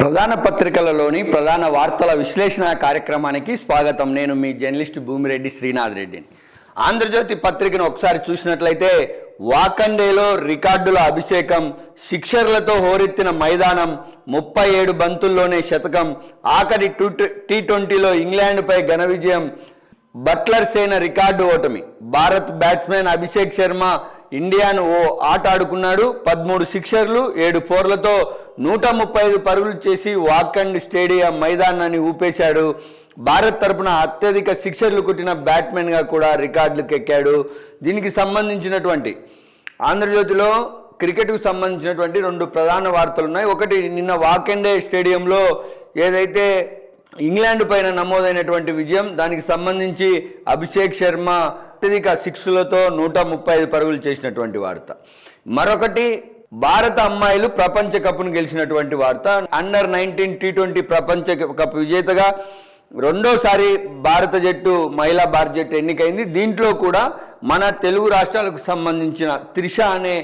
ప్రధాన పత్రికలలోని ప్రధాన వార్తల విశ్లేషణ కార్యక్రమానికి స్వాగతం. నేను మీ జర్నలిస్ట్ భూమిరెడ్డి శ్రీనాథ్ రెడ్డిని. ఆంధ్రజ్యోతి పత్రికను ఒకసారి చూసినట్లయితే వాకండేలో రికార్డుల అభిషేకం సిక్సర్లతో హోరెత్తిన మైదానం ముప్పై ఏడు బంతుల్లోనే శతకం ఆఖరి టూ టీ ట్వంటీలో ఇంగ్లాండ్పై ఘన విజయం బట్లర్ సేన రికార్డు ఓటమి. భారత్ బ్యాట్స్మెన్ అభిషేక్ శర్మ ఇండియాను ఓ ఆట ఆడుకున్నాడు. పదమూడు సిక్సర్లు ఏడు ఫోర్లతో నూట ముప్పై ఐదు పరుగులు చేసి వాకండ్ స్టేడియం మైదానాన్ని ఊపేశాడు. భారత్ తరపున అత్యధిక సిక్సర్లు కొట్టిన బ్యాట్స్మెన్గా కూడా రికార్డులకు ఎక్కాడు దీనికి సంబంధించినటువంటి ఆంధ్రజ్యోతిలో క్రికెట్కు సంబంధించినటువంటి రెండు ప్రధాన వార్తలు ఉన్నాయి ఒకటి నిన్న వాకెండే స్టేడియంలో ఏదైతే ఇంగ్లాండ్ పైన నమోదైనటువంటి విజయం దానికి సంబంధించి అభిషేక్ శర్మ అత్యధిక సిక్స్లతో నూట ముప్పై ఐదు పరుగులు చేసినటువంటి వార్త. మరొకటి భారత అమ్మాయిలు ప్రపంచ కప్ను గెలిచినటువంటి వార్త. అండర్ నైన్టీన్ టీ ట్వంటీ ప్రపంచ కప్ విజేతగా రెండోసారి భారత జట్టు మహిళా భారత జట్టు ఎన్నికైంది. దీంట్లో కూడా మన తెలుగు రాష్ట్రాలకు సంబంధించిన త్రిష అనే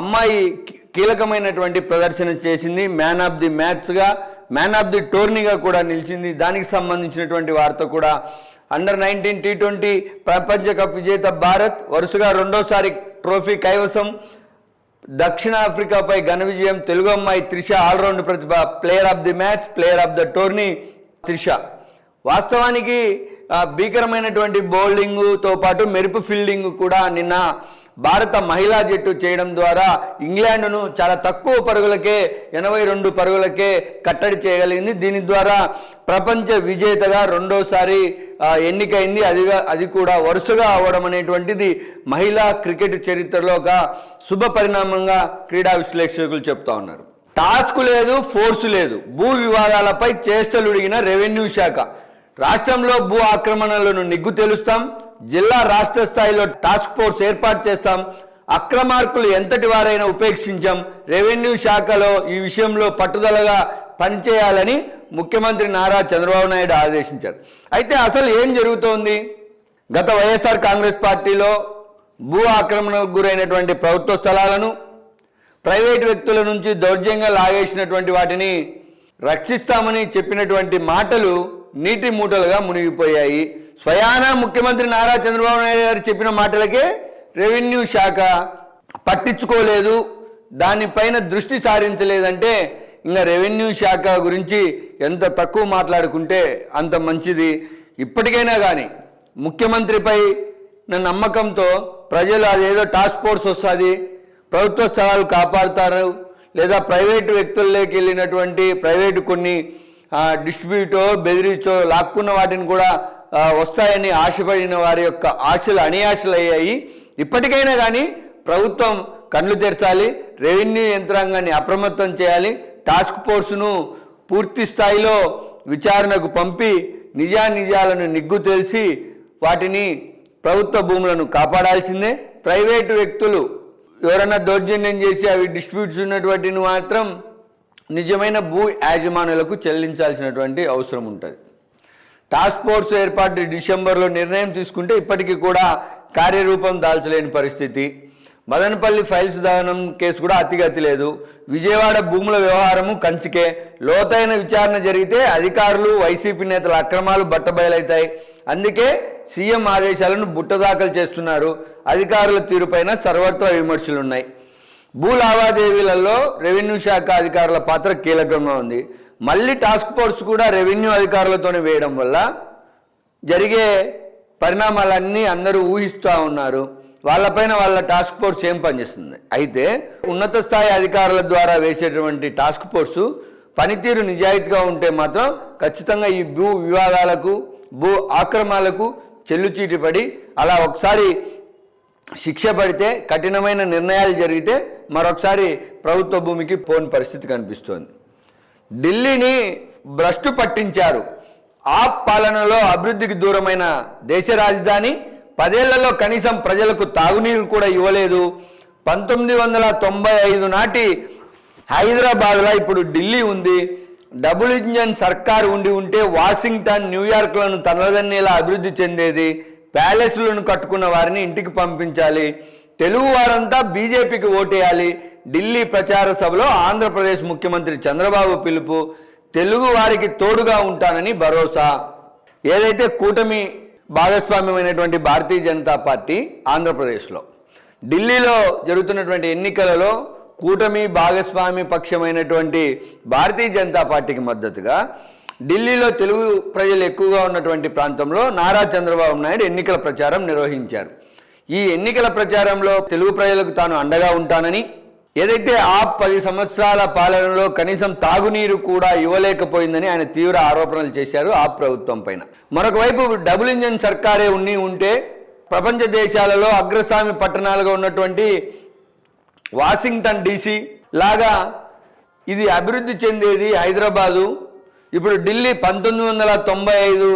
అమ్మాయి కీలకమైనటువంటి ప్రదర్శన చేసింది. మ్యాన్ ఆఫ్ ది మ్యాచ్గా మ్యాన్ ఆఫ్ ది టోర్నీగా కూడా నిలిచింది. దానికి సంబంధించినటువంటి వార్త కూడా. అండర్ నైన్టీన్ టీ ట్వంటీ ప్రపంచ కప్ విజేత భారత్ వరుసగా రెండోసారి ట్రోఫీ కైవసం. దక్షిణాఫ్రికాపై ఘన విజయం తెలుగు అమ్మాయి Trisha all round Pratibha player of the match player of the tourney Trisha. వాస్తవానికి భీకరమైనటువంటి బౌలింగ్తో పాటు మెరుపు ఫీల్డింగ్ కూడా నిన్న భారత మహిళా జట్టు చేయడం ద్వారా ఇంగ్లాండ్ను చాలా తక్కువ పరుగులకే ఎనభై రెండు పరుగులకే కట్టడి చేయగలిగింది. దీని ద్వారా ప్రపంచ విజేతగా రెండోసారి ఎన్నికైంది. అదిగా అది కూడా వరుసగా అవ్వడం అనేటువంటిది మహిళా క్రికెట్ చరిత్రలో ఒక శుభ పరిణామంగా క్రీడా విశ్లేషకులు చెప్తా ఉన్నారు. టాస్క్ లేదు ఫోర్స్ లేదు. భూ వివాదాలపై చేష్టలుడిగిన రెవెన్యూ శాఖ. రాష్ట్రంలో భూ ఆక్రమణలను నిగ్గు తెలుస్తాం. జిల్లా రాష్ట్ర స్థాయిలో టాస్క్ ఫోర్స్ ఏర్పాటు చేస్తాం. అక్రమార్కులు ఎంతటి వారైనా ఉపేక్షించాం. రెవెన్యూ శాఖలో ఈ విషయంలో పట్టుదలగా పనిచేయాలని ముఖ్యమంత్రి నారా చంద్రబాబు నాయుడు ఆదేశించారు. అయితే అసలు ఏం జరుగుతోంది? గత వైఎస్ఆర్ కాంగ్రెస్ పార్టీలో భూ ఆక్రమణకు గురైనటువంటి ప్రభుత్వ స్థలాలను ప్రైవేట్ వ్యక్తుల నుంచి దౌర్జంగా లాగేసినటువంటి వాటిని రక్షిస్తామని చెప్పినటువంటి మాటలు నీటి మూటలుగా మునిగిపోయాయి. స్వయాన ముఖ్యమంత్రి నారా చంద్రబాబు నాయుడు గారు చెప్పిన మాటలకే రెవెన్యూ శాఖ పట్టించుకోలేదు దానిపైన దృష్టి సారించలేదంటే ఇంకా రెవెన్యూ శాఖ గురించి ఎంత తక్కువ మాట్లాడుకుంటే అంత మంచిది. ఇప్పటికైనా కానీ ముఖ్యమంత్రిపై నమ్మకంతో ప్రజలు అదేదో టాస్క్ ఫోర్స్ వస్తుంది ప్రభుత్వ స్థలాలు కాపాడుతారు లేదా ప్రైవేటు వ్యక్తుల్లోకి వెళ్ళినటువంటి ప్రైవేటు కొన్ని డిస్ట్రిబ్యూటో బెదిరించో లాక్కున్న వాటిని కూడా వస్తాయని ఆశపడిన వారి యొక్క ఆశలు అనియాశలు అయ్యాయి ఇప్పటికైనా కానీ ప్రభుత్వం కళ్ళు తెరచాలి రెవెన్యూ యంత్రాంగాన్ని అప్రమత్తం చేయాలి టాస్క్ ఫోర్స్ను పూర్తి స్థాయిలో విచారణకు పంపి నిజానిజాలను నిగ్గు తెలిసి వాటిని ప్రభుత్వ భూములను కాపాడాల్సిందే. ప్రైవేటు వ్యక్తులు ఎవరైనా దౌర్జన్యం చేసి అవి డిస్ప్యూట్స్ ఉన్నటువంటిని మాత్రం నిజమైన భూ యాజమానులకు చెల్లించాల్సినటువంటి అవసరం ఉంటుంది. టాస్క్ ఫోర్స్ ఏర్పాటు డిసెంబర్లో నిర్ణయం తీసుకుంటే ఇప్పటికీ కూడా కార్యరూపం దాల్చలేని పరిస్థితి. మదనపల్లి ఫైల్స్ దహనం కేసు కూడా అతిగతి లేదు. విజయవాడ భూముల వ్యవహారము కంచికే. లోతైన విచారణ జరిగితే అధికారులు వైసీపీ నేతల అక్రమాలు బట్టబయలవుతాయి అందుకే సీఎం ఆదేశాలను బుట్టదాఖలు చేస్తున్నారు. అధికారుల తీరుపైన సర్వత్రా విమర్శలు ఉన్నాయి భూ లావాదేవీలలో రెవెన్యూ శాఖ అధికారుల పాత్ర కీలకంగా ఉంది. మళ్ళీ టాస్క్ ఫోర్స్ కూడా రెవెన్యూ అధికారులతోనే వేయడం వల్ల జరిగే పరిణామాలన్నీ అందరూ ఊహిస్తూ ఉన్నారు. వాళ్ళపైన వాళ్ళ టాస్క్ ఫోర్స్ ఏం పనిచేస్తుంది? అయితే ఉన్నత స్థాయి అధికారుల ద్వారా వేసేటువంటి టాస్క్ ఫోర్సు పనితీరు నిజాయితీగా ఉంటే మాత్రం ఖచ్చితంగా ఈ భూ వివాదాలకు భూ ఆక్రమాలకు చెల్లుచీటి పడి అలా ఒకసారి శిక్ష పడితే కఠినమైన నిర్ణయాలు జరిగితే మరొకసారి ప్రభుత్వ భూమికి పోని పరిస్థితి కనిపిస్తోంది. ఢిల్లీని భ్రష్టు పట్టించారు. ఆ పాలనలో అభివృద్ధికి దూరమైన దేశ రాజధాని పదేళ్ళలో కనీసం ప్రజలకు తాగునీరు కూడా ఇవ్వలేదు. పంతొమ్మిది వందల తొంభై ఐదు నాటి హైదరాబాద్లో ఇప్పుడు ఢిల్లీ ఉంది. డబుల్ ఇంజన్ సర్కార్ ఉండి ఉంటే వాషింగ్టన్ న్యూయార్క్లను తనదన్నేలా అభివృద్ధి చెందేది. ప్యాలెస్లను కట్టుకున్న వారిని ఇంటికి పంపించాలి. తెలుగు వారంతా బీజేపీకి ఓటేయాలి. ఢిల్లీ ప్రచార సభలో ఆంధ్రప్రదేశ్ ముఖ్యమంత్రి చంద్రబాబు పిలుపు తెలుగు వారికి తోడుగా ఉంటానని భరోసా. ఏదైతే కూటమి భాగస్వామ్యమైనటువంటి భారతీయ జనతా పార్టీ ఆంధ్రప్రదేశ్లో ఢిల్లీలో జరుగుతున్నటువంటి ఎన్నికలలో కూటమి భాగస్వామి పక్షమైనటువంటి భారతీయ జనతా పార్టీకి మద్దతుగా ఢిల్లీలో తెలుగు ప్రజలు ఎక్కువగా ఉన్నటువంటి ప్రాంతంలో నారా చంద్రబాబు నాయుడు ఎన్నికల ప్రచారం నిర్వహించారు. ఈ ఎన్నికల ప్రచారంలో తెలుగు ప్రజలకు తాను అండగా ఉంటానని ఏదైతే ఆ పది సంవత్సరాల పాలనలో కనీసం తాగునీరు కూడా ఇవ్వలేకపోయిందని ఆయన తీవ్ర ఆరోపణలు చేశారు ఆ ప్రభుత్వం పైన. మరొక వైపు డబుల్ ఇంజన్ సర్కారే ఉన్ని ఉంటే ప్రపంచ దేశాలలో అగ్రస్వామి పట్టణాలుగా ఉన్నటువంటి వాషింగ్టన్ డీసీ లాగా ఇది అభివృద్ధి చెందేది హైదరాబాదు. ఇప్పుడు ఢిల్లీ పంతొమ్మిది వందల తొంభై ఐదు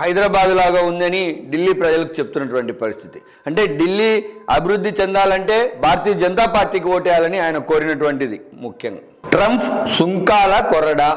హైదరాబాద్ లాగా ఉందని ఢిల్లీ ప్రజలకు చెప్తున్నటువంటి పరిస్థితి. అంటే ఢిల్లీ అభివృద్ధి చెందాలంటే భారతీయ జనతా పార్టీకి ఓటేయాలని ఆయన కోరినటువంటిది ముఖ్యంగా. ట్రంప్ సుంకాల కొరడా.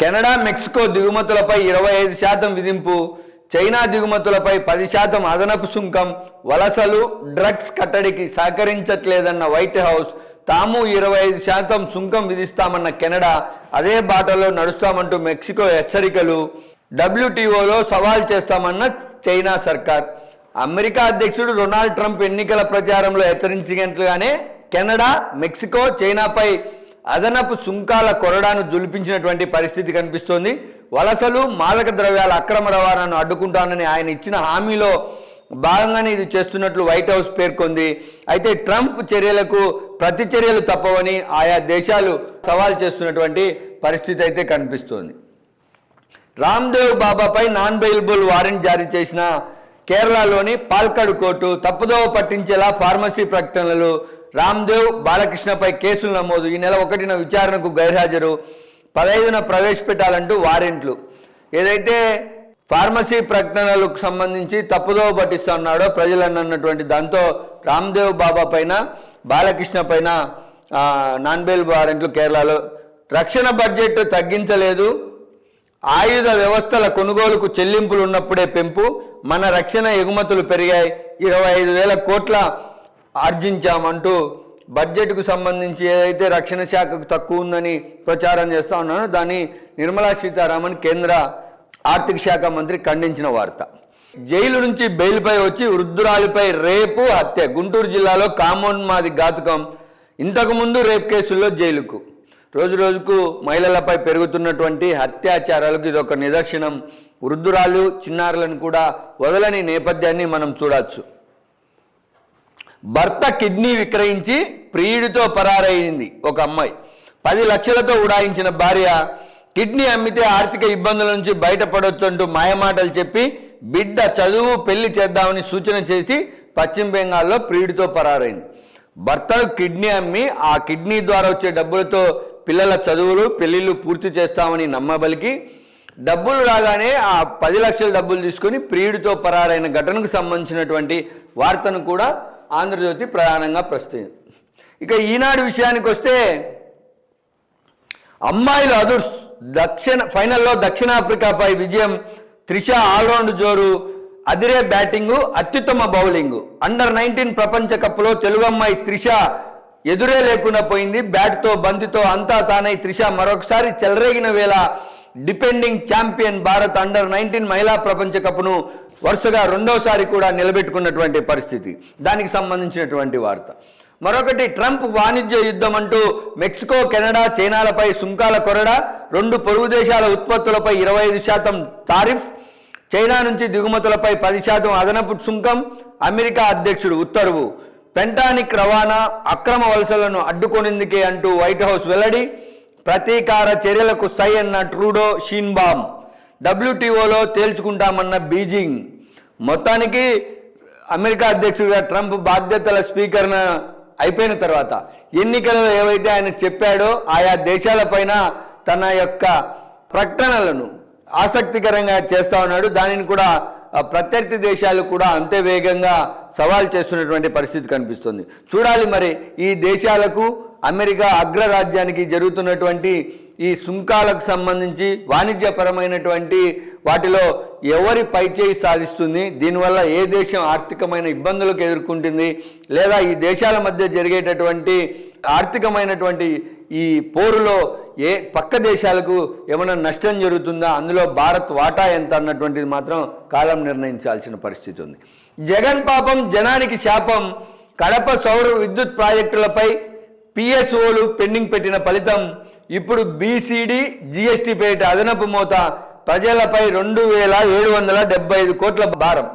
కెనడా మెక్సికో దిగుమతులపై ఇరవై ఐదు శాతం విధింపు. చైనా దిగుమతులపై పది శాతం అదనపు సుంకం. వలసలు డ్రగ్స్ కట్టడికి సహకరించట్లేదన్న వైట్ హౌస్. తాము ఇరవై ఐదు శాతం సుంకం విధిస్తామన్న కెనడా. అదే బాటలో నడుస్తామంటూ మెక్సికో హెచ్చరికలు. డబ్ల్యూటీఓలో సవాల్ చేస్తామన్న చైనా సర్కార్. అమెరికా అధ్యక్షుడు డొనాల్డ్ ట్రంప్ ఎన్నికల ప్రచారంలో హెచ్చరించినట్లుగానే కెనడా మెక్సికో చైనాపై అదనపు సుంకాల కొరడాను జులిపించినటువంటి పరిస్థితి కనిపిస్తోంది. వలసలు మాదక ద్రవ్యాల అక్రమ రవాణాను అడ్డుకుంటానని ఆయన ఇచ్చిన హామీలో భాగంగానే ఇది చేస్తున్నట్లు వైట్ హౌస్ పేర్కొంది. అయితే ట్రంప్ చర్యలకు ప్రతి చర్యలు తప్పవని ఆయా దేశాలు సవాల్ చేస్తున్నటువంటి పరిస్థితి అయితే కనిపిస్తోంది. రామ్దేవ్ బాబాపై నాన్ బెయిల్బుల్ వారెంట్ జారీ చేసిన కేరళలోని పాల్కడ్ కోర్టు తప్పుదోవ పట్టించేలా ఫార్మసీ ప్రకటనలు రామ్దేవ్ బాలకృష్ణపై కేసులు నమోదు. ఈ నెల ఒకటిన విచారణకు గైర్హాజరు. పదహైదున ప్రవేశపెట్టాలంటూ వారెంట్లు. ఏదైతే ఫార్మసీ ప్రకటనలకు సంబంధించి తప్పుదోవ పట్టిస్తున్నాడో ప్రజలను అన్నటువంటి దాంతో రామ్దేవ్ బాబా పైన బాలకృష్ణ పైన ఆ, నాన్ బెయిల్ వారెంట్లు కేరళలో. రక్షణ బడ్జెట్ తగ్గించలేదు. ఆయుధ వ్యవస్థల కొనుగోలుకు చెల్లింపులు ఉన్నప్పుడే పెంపు మన రక్షణ ఎగుమతులు పెరిగాయి. ఇరవై ఐదు వేల కోట్ల ఆర్జించామంటూ బడ్జెట్కు సంబంధించి ఏదైతే రక్షణ శాఖకు తక్కువ ఉందని ప్రచారం చేస్తూ ఉన్నానో దాన్ని నిర్మలా సీతారామన్ కేంద్ర ఆర్థిక శాఖ మంత్రి ఖండించిన వార్త. జైలు నుంచి బెయిల్పై వచ్చి వృద్ధురాలిపై రేపు హత్య. గుంటూరు జిల్లాలో కామౌండ్ మాది ఘాతుకం ఇంతకుముందు రేప్ కేసుల్లో జైలుకు. రోజు రోజుకు మహిళలపై పెరుగుతున్నటువంటి అత్యాచారాలకు ఇది ఒక నిదర్శనం. వృద్ధురాలు చిన్నారులను కూడా వదలని నేపథ్యాన్ని మనం చూడవచ్చు భర్త కిడ్నీ విక్రయించి ప్రియుడితో పరారైంది ఒక అమ్మాయి. పది లక్షలతో ఉడాయించిన భార్య కిడ్నీ అమ్మితే ఆర్థిక ఇబ్బందుల నుంచి బయటపడొచ్చంటూ మాయమాటలు చెప్పి బిడ్డ చదువు పెళ్ళి చేద్దామని సూచన చేసి పశ్చిమ బెంగాల్లో ప్రియుడితో పరారైంది. భర్తను కిడ్నీ అమ్మి ఆ కిడ్నీ ద్వారా వచ్చే డబ్బులతో పిల్లల చదువులు పెళ్ళిళ్ళు పూర్తి చేస్తామని నమ్మబలికి డబ్బులు రాగానే ఆ పది లక్షల డబ్బులు తీసుకొని ప్రియుడితో పరారైన ఘటనకు సంబంధించినటువంటి వార్తను కూడా ఆంధ్రజ్యోతి ప్రధానంగా ప్రస్తుతం ఇక ఈనాడు విషయానికి వస్తే అమ్మాయిలు అదుర్స్ దక్షిణ ఫైనల్లో దక్షిణాఫ్రికాపై విజయం త్రిష ఆల్రౌండ్ జోరు అదిరే బ్యాటింగు అత్యుత్తమ బౌలింగ్. అండర్ నైన్టీన్ ప్రపంచ కప్లో తెలుగు అమ్మాయి త్రిష ఎదురే లేకుండా పోయింది. బ్యాట్తో బంతితో అంతా తానై త్రిష మరొకసారి చెలరేగిన వేళ depending champion Bharat under nineteen మహిళా ప్రపంచ కప్ను వరుసగా రెండోసారి కూడా నిలబెట్టుకున్నటువంటి పరిస్థితి. దానికి సంబంధించినటువంటి వార్త. మరొకటి ట్రంప్ వాణిజ్య యుద్ధం అంటూ మెక్సికో కెనడా చైనాలపై సుంకాల కొరడ రెండు పొరుగు దేశాల ఉత్పత్తులపై ఇరవై ఐదు శాతం తారిఫ్ చైనా నుంచి దిగుమతులపై పది శాతం అదనపు సుంకం అమెరికా అధ్యక్షుడు ఉత్తర్వు. పెంటానిక్ రవాణా అక్రమ వలసలను అడ్డుకునేందుకే అంటూ వైట్ హౌస్ వెల్లడి ప్రతీకార చర్యలకు సై అన్న ట్రూడో షీన్బామ్ డబ్ల్యూటీఓలో తేల్చుకుంటామన్న బీజింగ్. మొత్తానికి అమెరికా అధ్యక్షుడిగా ట్రంప్ బాధ్యతల స్పీకర్న అయిపోయిన తర్వాత ఎన్నికలలో ఏవైతే ఆయన చెప్పాడో ఆయా దేశాలపైన తన యొక్క ప్రకటనలను ఆసక్తికరంగా చేస్తా ఉన్నాడు. దానిని కూడా ప్రత్యర్థి దేశాలు కూడా అంతే వేగంగా సవాల్ చేస్తున్నటువంటి పరిస్థితి కనిపిస్తుంది. చూడాలి మరి ఈ దేశాలకు అమెరికా అగ్రరాజ్యానికి జరుగుతున్నటువంటి ఈ సుంకాలకు సంబంధించి వాణిజ్యపరమైనటువంటి వాటిలో ఎవరి పైచేయి సాధిస్తుంది దీనివల్ల ఏ దేశం ఆర్థికమైన ఇబ్బందులకు ఎదుర్కొంటుంది లేదా ఈ దేశాల మధ్య జరిగేటటువంటి ఆర్థికమైనటువంటి ఈ పోరులో ఏ పక్క దేశాలకు ఏమైనా నష్టం జరుగుతుందా? అందులో భారత్ వాటా ఎంత అన్నటువంటిది మాత్రం కాలం నిర్ణయించాల్సిన పరిస్థితి ఉంది. జగన్ పాపం జనానికి శాపం. కడప సౌర విద్యుత్ ప్రాజెక్టులపై పిఎస్ఓలు పెండింగ్ పెట్టిన ఫలితం. ఇప్పుడు బీసీడీ జీఎస్టీ పేట అదనపు మోత. ప్రజలపై రెండు వేల ఏడు వందల డెబ్బై ఐదు కోట్ల భారం.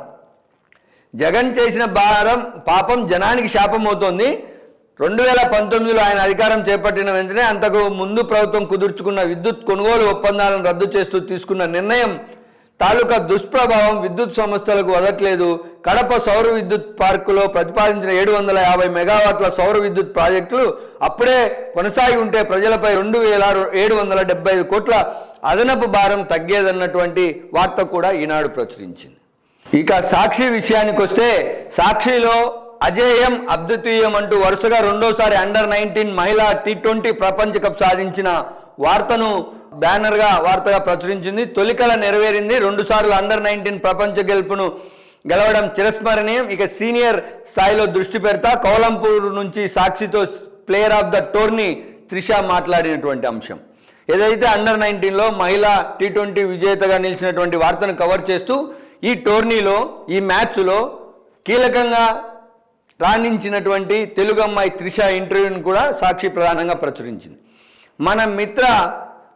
జగన్ చేసిన భారం పాపం జనానికి శాపం అవుతోంది రెండు వేల పంతొమ్మిదిలో ఆయన అధికారం చేపట్టిన వెంటనే అంతకు ముందు ప్రభుత్వం కుదుర్చుకున్న విద్యుత్ కొనుగోలు ఒప్పందాలను రద్దు చేస్తూ తీసుకున్న నిర్ణయం తాలూకా దుష్ప్రభావం విద్యుత్ సంస్థలకు వదట్లేదు. కడప సౌర విద్యుత్ పార్కులో ప్రతిపాదించిన ఏడు వందల యాభై మెగావాట్ల సౌర విద్యుత్ ప్రాజెక్టులు అప్పుడే కొనసాగి ఉంటే ప్రజలపై రెండు వేల ఏడు వందల డెబ్బై ఐదు కోట్ల అదనపు భారం తగ్గేదన్నటువంటి వార్త కూడా ఈనాడు ప్రచురించింది. ఇక సాక్షి విషయానికి వస్తే సాక్షిలో అజేయం అద్వితీయం అంటూ వరుసగా రెండోసారి అండర్ నైన్టీన్ మహిళా టీ ట్వంటీ ప్రపంచ కప్ సాధించిన వార్తను బ్యానర్గా వార్తగా ప్రచురించింది. తొలికల నెరవేరింది. రెండుసార్లు అండర్ నైన్టీన్ ప్రపంచ గెలుపును గెలవడం చిరస్మరణీయం. ఇక సీనియర్ స్థాయిలో దృష్టి పెడతా. కౌలంపూర్ నుంచి సాక్షితో player of the tourney Trisha మాట్లాడినటువంటి అంశం. ఏదైతే అండర్ నైన్టీన్లో మహిళా టీ ట్వంటీ విజేతగా నిలిచినటువంటి వార్తను కవర్ చేస్తూ ఈ టోర్నీలో ఈ మ్యాచ్లో కీలకంగా రాణించినటువంటి తెలుగు అమ్మాయి త్రిష ఇంటర్వ్యూని కూడా సాక్షి ప్రధానంగా ప్రచురించింది. మన మిత్ర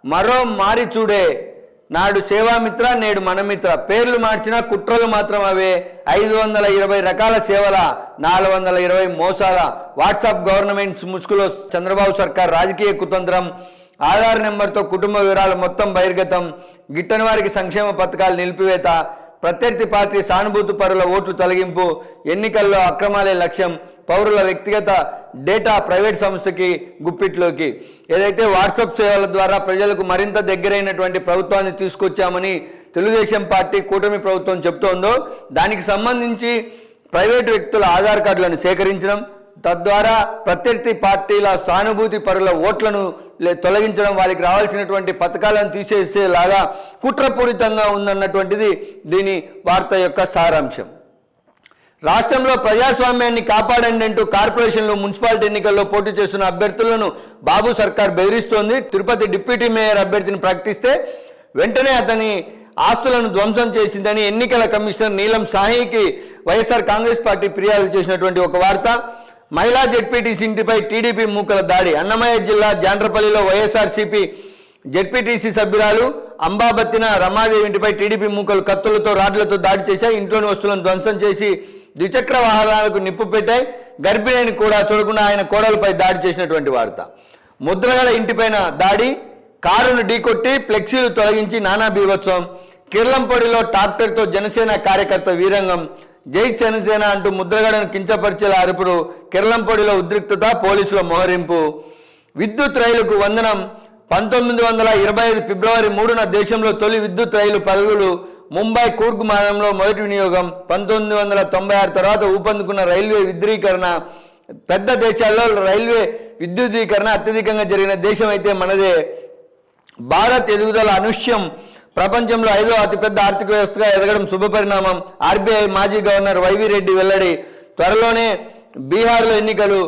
మరో మారి చూడే నాడు సేవామిత్ర నేడు మనమిత్ర పేర్లు మార్చినా కుట్రలు మాత్రం అవే. ఐదు వందల ఇరవై రకాల సేవల నాలుగు వందల ఇరవై మోసాల. వాట్సాప్ గవర్నమెంట్స్ ముసుగులో చంద్రబాబు సర్కార్ రాజకీయ కుతంత్రం. ఆధార్ నెంబర్తో కుటుంబ వివరాలు మొత్తం బహిర్గతం. గిట్టని వారికి సంక్షేమ పథకాలు నిలిపివేత. ప్రత్యర్థి పార్టీ సానుభూతి పరుల ఓట్లు తొలగింపు ఎన్నికల్లో అక్రమాలే లక్ష్యం పౌరుల వ్యక్తిగత డేటా ప్రైవేట్ సంస్థకి గుప్పిట్లోకి. ఏదైతే వాట్సాప్ సేవల ద్వారా ప్రజలకు మరింత దగ్గరైనటువంటి ప్రభుత్వాన్ని తీసుకొచ్చామని తెలుగుదేశం పార్టీ కూటమి ప్రభుత్వం చెప్తోందో దానికి సంబంధించి ప్రైవేటు వ్యక్తుల ఆధార్ కార్డులను సేకరించడం తద్వారా ప్రత్యర్థి పార్టీల సానుభూతి పరుల ఓట్లను లే- తొలగించడం వాళ్ళకి రావాల్సినటువంటి పథకాలను తీసేసేలాగా కుట్రపూరితంగా ఉందన్నటువంటిది దీని వార్త యొక్క సారాంశం. రాష్ట్రంలో ప్రజాస్వామ్యాన్ని కాపాడండి అంటూ కార్పొరేషన్లు మున్సిపాలిటీ ఎన్నికల్లో పోటీ చేస్తున్న అభ్యర్థులను బాబు సర్కార్ బెదిరిస్తోంది. తిరుపతి డిప్యూటీ మేయర్ అభ్యర్థిని ప్రకటిస్తే వెంటనే అతని ఆస్తులను ధ్వంసం చేసిందని ఎన్నికల కమిషనర్ నీలం సాహికి వైఎస్ఆర్ కాంగ్రెస్ పార్టీ ఫిర్యాదు చేసినటువంటి ఒక వార్త. మహిళా జెడ్పీటీసీ ఇంటిపై టీడీపీ మూకల దాడి. అన్నమయ్య జిల్లా జాండ్రపల్లిలో వైఎస్ఆర్సీపీ జెడ్పీటీసీ సభ్యురాలు అంబాబత్తిన రమాదేవి ఇంటిపై టీడీపీ మూకలు కత్తులతో రాడ్లతో దాడి చేశాయి. ఇంట్లోని వస్తువులను ధ్వంసం చేసి ద్విచక్ర వాహనాలకు నిప్పు పెట్టాయి. గర్భిణిని కూడా చూడకుండా ఆయన కోడలపై దాడి చేసినటువంటి వార్త. ముద్రగడ ఇంటిపైన దాడి. కారును ఢీకొట్టి ఫ్లెక్సీలు తొలగించి నానా బీభత్సం. కిర్లంపొడిలో ట్రాక్టర్తో జనసేన కార్యకర్త వీరంగం జై జనసేన అంటూ ముద్రగడను కించపరిచేలా అరుపుడు కిరళంపొడిలో ఉద్రిక్తత పోలీసుల మోహరింపు. విద్యుత్ రైలుకు వందనం పంతొమ్మిది వందల ఇరవై ఐదు ఫిబ్రవరి మూడున దేశంలో తొలి విద్యుత్ రైలు పరుగులు ముంబై కూర్గ్ మార్గంలో మొదటి వినియోగం. పంతొమ్మిది వందల తొంభై ఆరు తర్వాత ఊపందుకున్న రైల్వే విద్రీకరణ పెద్ద దేశాల్లో రైల్వే విద్యుదీకరణ అత్యధికంగా జరిగిన దేశం అయితే మనదే. భారత్ ఎదుగుదల అనుష్యం ప్రపంచంలో ఐదో అతిపెద్ద ఆర్థిక వ్యవస్థగా ఎదగడం శుభపరిణామం ఆర్బీఐ మాజీ గవర్నర్ వైవి రెడ్డి వెల్లడి త్వరలోనే బీహార్లో ఎన్నికలు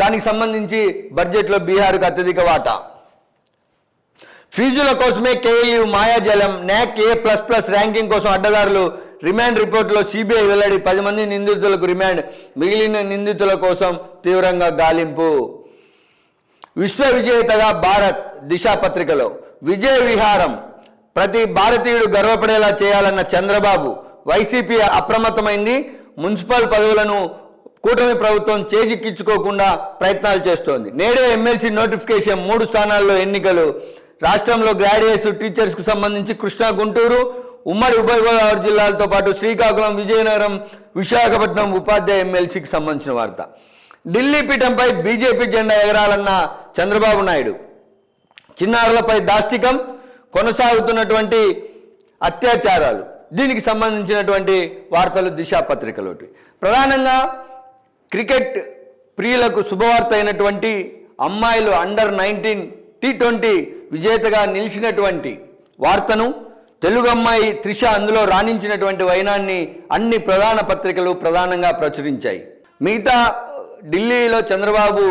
దానికి సంబంధించి బడ్జెట్లో బీహార్కు అత్యధిక వాటా. ఫీజుల కోసమే KU మాయాజలం NAAC A plus plus ranking కోసం అడ్డదారులు రిమాండ్ రిపోర్టులో సిబిఐ వెల్లడి పది మంది నిందితులకు రిమాండ్ మిగిలిన నిందితుల కోసం తీవ్రంగా గాలింపు. విశ్వ విజేతగా భారత్ దిశా పత్రికలో. విజయ విహారం. ప్రతి భారతీయుడు గర్వపడేలా చేయాలన్న చంద్రబాబు వైసీపీ అప్రమత్తమైంది. మున్సిపల్ పదవులను కూటమి ప్రభుత్వం చేజిక్కించుకోకుండా ప్రయత్నాలు చేస్తోంది. నేడే ఎమ్మెల్సీ నోటిఫికేషన్ మూడు స్థానాల్లో ఎన్నికలు. రాష్ట్రంలో గ్రాడ్యుయేట్స్ టీచర్స్కు సంబంధించి కృష్ణా గుంటూరు ఉమ్మడి ఉభయ గోదావరి జిల్లాలతో పాటు శ్రీకాకుళం విజయనగరం విశాఖపట్నం ఉపాధ్యాయ ఎమ్మెల్సీకి సంబంధించిన వార్త. ఢిల్లీ పీఠంపై బీజేపీ జెండా ఎగరాలన్న చంద్రబాబు నాయుడు. చిన్నారులపై దాష్టికం కొనసాగుతున్నటువంటి అత్యాచారాలు దీనికి సంబంధించినటువంటి వార్తలు దిశాపత్రికలోటి. ప్రధానంగా క్రికెట్ ప్రియులకు శుభవార్త అయినటువంటి అమ్మాయిలు అండర్ నైన్టీన్ టీ ట్వంటీ విజేతగా నిలిచినటువంటి వార్తను తెలుగు అమ్మాయి త్రిష అందులో రాణించినటువంటి వైనాన్ని అన్ని ప్రధాన పత్రికలు ప్రధానంగా ప్రచురించాయి. మిగతా ఢిల్లీలో చంద్రబాబు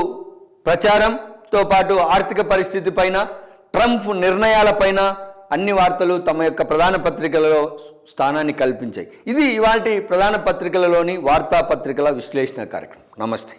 ప్రచారంతో పాటు ఆర్థిక పరిస్థితి పైన ట్రంప్ నిర్ణయాలపైన అన్ని వార్తలు తమ యొక్క ప్రధాన పత్రికలలో స్థానాన్ని కల్పించాయి. ఇది ఇవాటి ప్రధాన పత్రికలలోని వార్తాపత్రికల విశ్లేషణ కార్యక్రమం. నమస్తే.